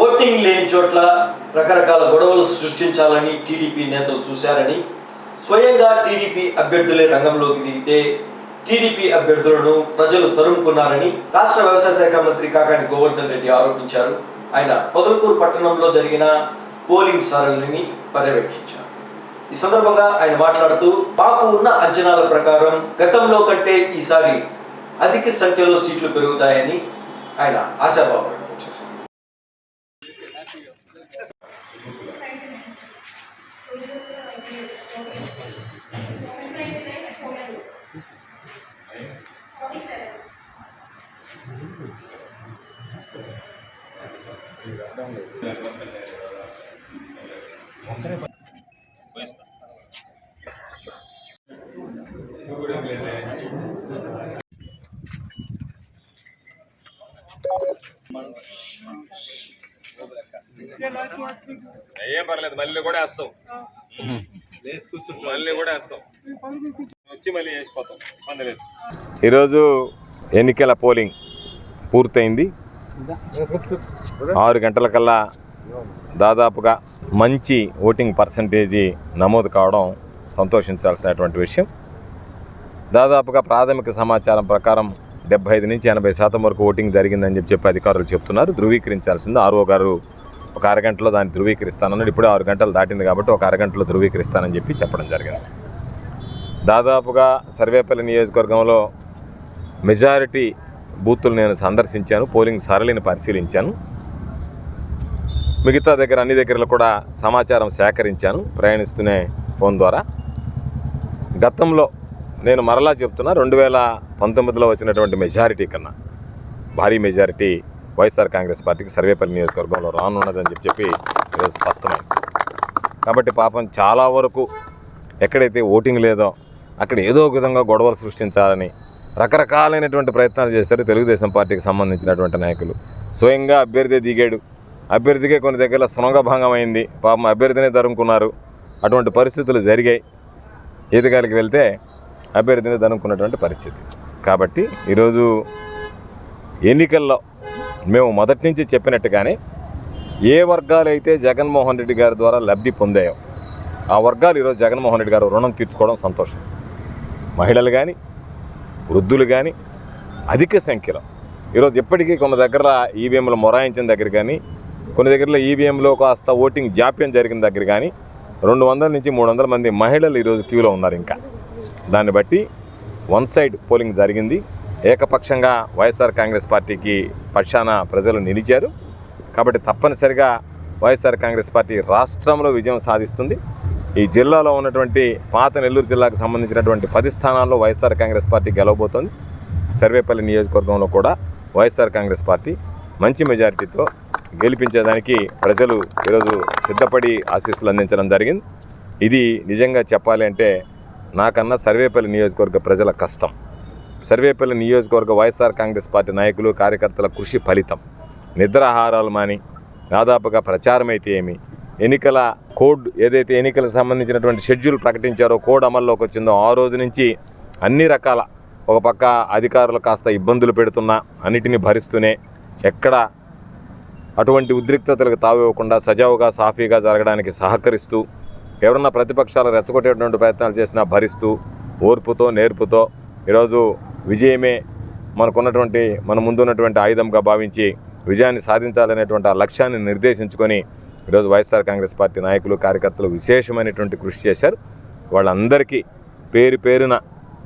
Voting లేని చోట్ల రకరకాల గొడవలు సృష్టించాలని టీడీపీ నేతలు చూశారని స్వయంగా టీడీపీ అభ్యర్థులే రంగంలోకి దిగితే టీడీపీ అభ్యర్థులను ప్రజలు తరుముకున్నారని రాష్ట్ర వ్యవసాయ శాఖ మంత్రి కాకాని గోవర్ధన్ రెడ్డి ఆరోపించారు. ఆయన పొదలకూరు పట్టణంలో జరిగిన పోలింగ్ సరళిని పర్యవేక్షించారు. ఈ సందర్భంగా ఆయన మాట్లాడుతూ మాకు ఉన్న అంచనాల ప్రకారం గతంలో కంటే ఈసారి అధిక సంఖ్యలో సీట్లు పెరుగుతాయని ఆయన ఆశాభావం చేశారు. ఏం పర్లేదు మళ్ళీ కూడా వేస్తాం. మళ్ళీ కూడా వేస్తాం. వచ్చి మళ్ళీ వేసిపోతాం. ఈరోజు ఎన్నికల పోలింగ్ పూర్తయింది. ఆరు గంటల కల్లా దాదాపుగా మంచి ఓటింగ్ పర్సంటేజీ నమోదు కావడం సంతోషించాల్సినటువంటి విషయం. దాదాపుగా ప్రాథమిక సమాచారం ప్రకారం డెబ్బై ఐదు నుంచి ఎనభై శాతం వరకు ఓటింగ్ జరిగిందని చెప్పి చెప్పి అధికారులు చెప్తున్నారు. ధృవీకరించాల్సింది ఆర్ఓ గారు ఒక అరగంటలో దాన్ని ధృవీకరిస్తానన్నాడు. ఇప్పుడే ఆరు గంటలు దాటింది కాబట్టి ఒక అరగంటలో ధృవీకరిస్తానని చెప్పి చెప్పడం జరిగింది. దాదాపుగా సర్వేపల్లి నియోజకవర్గంలో మెజారిటీ బూతులు నేను సందర్శించాను పోలింగ్ సరళిని పరిశీలించాను. మిగతా దగ్గర అన్ని దగ్గరలో కూడా సమాచారం సేకరించాను ప్రయాణిస్తూనే ఫోన్ ద్వారా. గతంలో నేను మరలా చెప్తున్నా రెండు వేల పంతొమ్మిదిలో వచ్చినటువంటి మెజారిటీ కన్నా భారీ మెజారిటీ వైఎస్ఆర్ కాంగ్రెస్ పార్టీకి సర్వేపల్లి నియోజకవర్గంలో రానున్నదని చెప్పి చెప్పి ఈరోజు స్పష్టమైంది. కాబట్టి పాపం చాలా వరకు ఎక్కడైతే ఓటింగ్ లేదో అక్కడ ఏదో ఒక విధంగా గొడవలు సృష్టించాలని రకరకాలైనటువంటి ప్రయత్నాలు చేశారు తెలుగుదేశం పార్టీకి సంబంధించినటువంటి నాయకులు. స్వయంగా అభ్యర్థి దిగాడు. అభ్యర్థికే కొన్ని దగ్గర సునగభంగం అయింది పాపం అభ్యర్థినే తరుముకున్నారు అటువంటి పరిస్థితులు జరిగాయి. ఈతగాలికి వెళ్తే అభ్యర్థిని దనుకున్నటువంటి పరిస్థితి. కాబట్టి ఈరోజు ఎన్నికల్లో మేము మొదటి నుంచి చెప్పినట్టుగానే ఏ వర్గాలు అయితే జగన్మోహన్ రెడ్డి గారి ద్వారా లబ్ధి పొందాయో ఆ వర్గాలు ఈరోజు జగన్మోహన్ రెడ్డి గారు రుణం తీర్చుకోవడం సంతోషం. మహిళలు కానీ వృద్ధులు కానీ అధిక సంఖ్యలో. ఈరోజు ఇప్పటికీ కొన్ని దగ్గర ఈవీఎంలు మొరాయించిన దగ్గర కానీ కొన్ని దగ్గరలో ఈవీఎంలో కాస్త ఓటింగ్ జాప్యం జరిగిన దగ్గర కానీ రెండు వందల నుంచి మూడు వందల మంది మహిళలు ఈరోజు క్యూలో ఉన్నారు ఇంకా. దాన్ని బట్టి వన్ సైడ్ పోలింగ్ జరిగింది. ఏకపక్షంగా వైఎస్ఆర్ కాంగ్రెస్ పార్టీకి పక్షాన ప్రజలు నిలిచారు. కాబట్టి తప్పనిసరిగా వైఎస్ఆర్ కాంగ్రెస్ పార్టీ రాష్ట్రంలో విజయం సాధిస్తుంది. ఈ జిల్లాలో ఉన్నటువంటి పాత నెల్లూరు జిల్లాకు సంబంధించినటువంటి పది స్థానాల్లో వైఎస్ఆర్ కాంగ్రెస్ పార్టీ గెలవబోతోంది. సర్వేపల్లి నియోజకవర్గంలో కూడా వైఎస్ఆర్ కాంగ్రెస్ పార్టీ మంచి మెజారిటీతో గెలిపించేదానికి ప్రజలు ఈరోజు సిద్ధపడి ఆశీస్సులు అందించడం జరిగింది. ఇది నిజంగా చెప్పాలి అంటే నాకన్నా సర్వేపల్లి నియోజకవర్గ ప్రజల కష్టం. సర్వేపల్లి నియోజకవర్గ వైఎస్ఆర్ కాంగ్రెస్ పార్టీ నాయకులు కార్యకర్తల కృషి ఫలితం. నిద్రాహారాలు మాని దాదాపుగా ప్రచారం అయితే ఏమి? ఎన్నికల కోడ్ ఏదైతే ఎన్నికలకు సంబంధించినటువంటి షెడ్యూల్ ప్రకటించారో కోడ్ అమల్లోకి వచ్చిందో ఆ రోజు నుంచి అన్ని రకాల ఒక పక్క అధికారులు కాస్త ఇబ్బందులు పెడుతున్నా అన్నిటిని భరిస్తూనే ఎక్కడ అటువంటి ఉద్రిక్తతలకు తావివ్వకుండా సజావుగా సాఫీగా జరగడానికి సహకరిస్తూ ఎవరన్నా ప్రతిపక్షాలు రెచ్చగొట్టేటువంటి ప్రయత్నాలు చేసినా భరిస్తూ ఓర్పుతో నేర్పుతో ఈరోజు విజయమే మనకున్నటువంటి మన ముందున్నటువంటి ఆయుధంగా భావించి విజయాన్ని సాధించాలనేటువంటి ఆ లక్ష్యాన్ని నిర్దేశించుకొని ఈరోజు వైఎస్ఆర్ కాంగ్రెస్ పార్టీ నాయకులు కార్యకర్తలు విశేషమైనటువంటి కృషి చేశారు. వాళ్ళందరికీ పేరు పేరున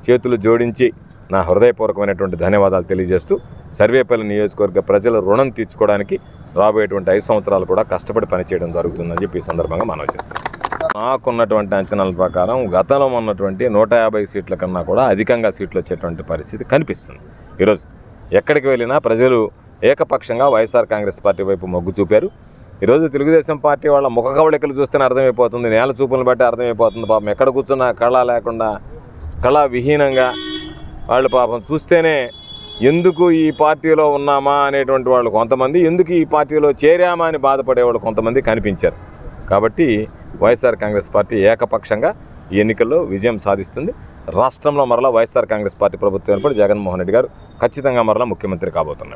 చేతులు జోడించి నా హృదయపూర్వకమైనటువంటి ధన్యవాదాలు తెలియజేస్తూ సర్వేపల్లి నియోజకవర్గ ప్రజల రుణం తీర్చుకోవడానికి రాబోయేటువంటి ఐదు సంవత్సరాలు కూడా కష్టపడి పనిచేయడం జరుగుతుందని చెప్పి ఈ సందర్భంగా మనం చేస్తాం. నాకున్నటువంటి అంచనాల ప్రకారం గతంలో ఉన్నటువంటి నూట యాభై సీట్ల కన్నా కూడా అధికంగా సీట్లు వచ్చేటువంటి పరిస్థితి కనిపిస్తుంది. ఈరోజు ఎక్కడికి వెళ్ళినా ప్రజలు ఏకపక్షంగా వైఎస్ఆర్ కాంగ్రెస్ పార్టీ వైపు మొగ్గు చూపారు. ఈరోజు తెలుగుదేశం పార్టీ వాళ్ళ ముఖ కవళికలు చూస్తేనే అర్థమైపోతుంది. నేల చూపులను బట్టి అర్థమైపోతుంది పాపం. ఎక్కడ కూర్చున్నా కళ లేకుండా కళా విహీనంగా వాళ్ళు పాపం చూస్తేనే ఎందుకు ఈ పార్టీలో ఉన్నామా అనేటువంటి వాళ్ళు కొంతమంది ఎందుకు ఈ పార్టీలో చేరామా అని బాధపడేవాళ్ళు కొంతమంది కనిపించారు. కాబట్టి వైఎస్ఆర్ కాంగ్రెస్ పార్టీ ఏకపక్షంగా ఈ ఎన్నికల్లో విజయం సాధిస్తుంది. రాష్ట్రంలో మరలా వైఎస్ఆర్ కాంగ్రెస్ పార్టీ ప్రభుత్వం ఏర్పడి జగన్మోహన్ రెడ్డి గారు ఖచ్చితంగా మరలా ముఖ్యమంత్రి కాబోతున్నాడు.